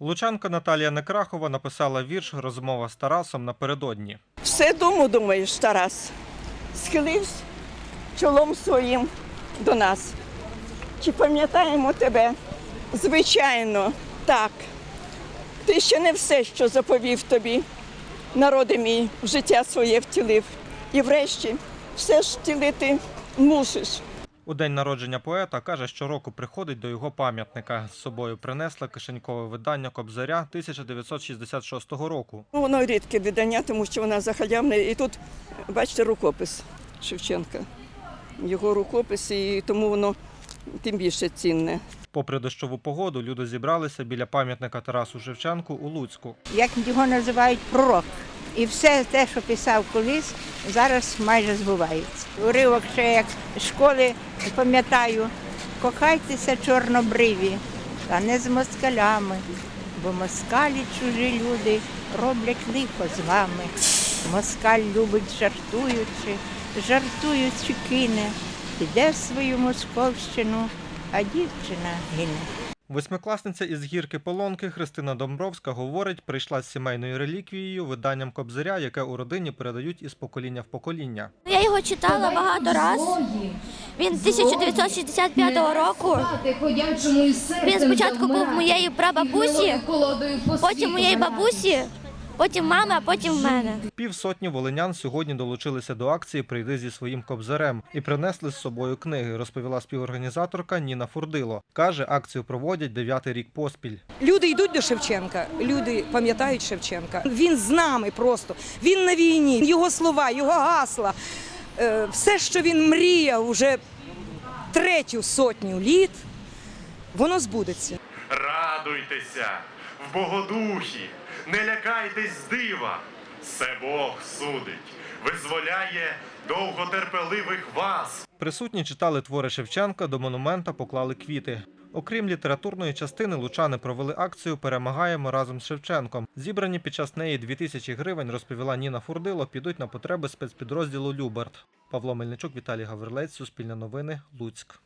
Лучанка Наталія Некрахова написала вірш Розмова з Тарасом напередодні. Все дому думаєш, Тарас. Схилився чолом своїм до нас. Чи пам'ятаємо тебе? Звичайно, так. Ти ще не все, що заповів тобі, народи мій, в життя своє втілив. І врешті все ж втілити мусиш. У день народження поета каже, що року приходить до його пам'ятника. З собою принесла кишенькове видання Кобзаря 1966 року. Ну, Воно рідке видання, тому що вона захалявне. І тут, бачите, рукопис Шевченка. Його рукопис, і тому воно тим більше цінне. Попри дощову погоду, люди зібралися біля пам'ятника Тарасу Шевченку у Луцьку. як його називають пророк. І все те, що писав колись, зараз майже збувається. Уривок ще як з школи пам'ятаю, кохайтеся чорнобриві, та не з москалями, бо москалі чужі люди роблять лихо з вами. Москаль любить жартуючи, жартуючи кине, піде в свою московщину, а дівчина гине. Восьмикласниця із гірки Полонки Христина Домбровська говорить, прийшла з сімейною реліквією, виданням Кобзаря, яке у родині передають із покоління в покоління. Я його читала багато разів. Він 1965 року. Він спочатку був моєї прабабусі, потім моєї бабусі, потім мами, а потім в мене. Півсотні волинян сьогодні долучилися до акції Прийди зі своїм кобзарем і принесли з собою книги, розповіла співорганізаторка Ніна Фурдило. Каже, акцію проводять дев'ятий рік поспіль. Люди йдуть до Шевченка, люди пам'ятають Шевченка. Він з нами просто. Він на війні. Його слова, його гасла, е, все, що він мріяв уже третю сотню літ, воно збудеться. Радуйтеся в Богодухі, не лякайтесь дива, все Бог судить, визволяє довготерпеливих вас. Присутні читали твори Шевченка, до монумента поклали квіти. Окрім літературної частини, лучани провели акцію Перемагаємо разом з Шевченком. Зібрані під час неї 2000 гривень, розповіла Ніна Фурдило, підуть на потреби спецпідрозділу Люберт. Павло Мельничук, Віталій Гаврилець, Суспільне новини, Луцьк.